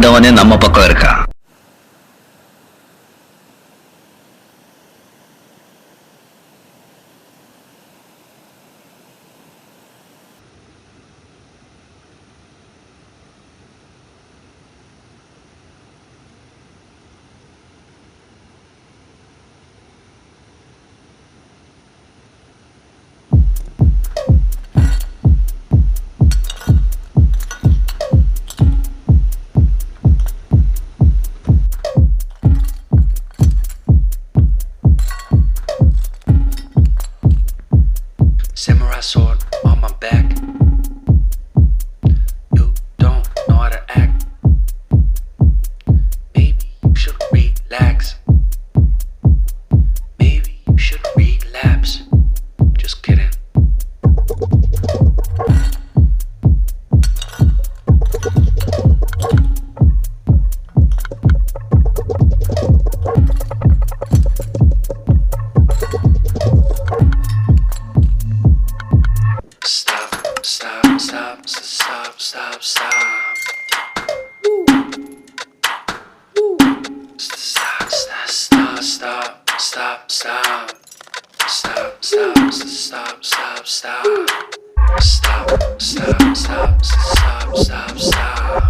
ஆண்டவனே நம்ம பக்கம் இருக்கா? Sword on, on my back. stop, stop, stop, stop. Woo. Woo. Stop, stop, stop, stop, stop. Stop, stop, stop, stop, stop. Stop, stop, stop, stop, stop, stop.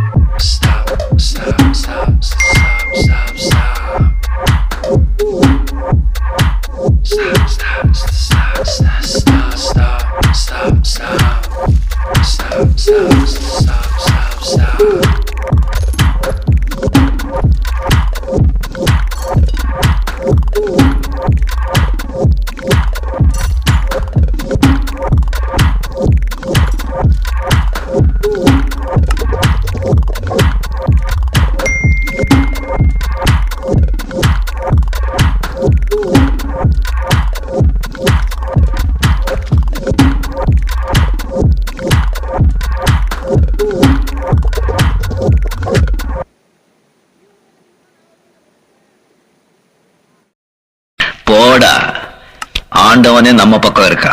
ஆண்டவனே நம்ம பக்கம் இருக்கா?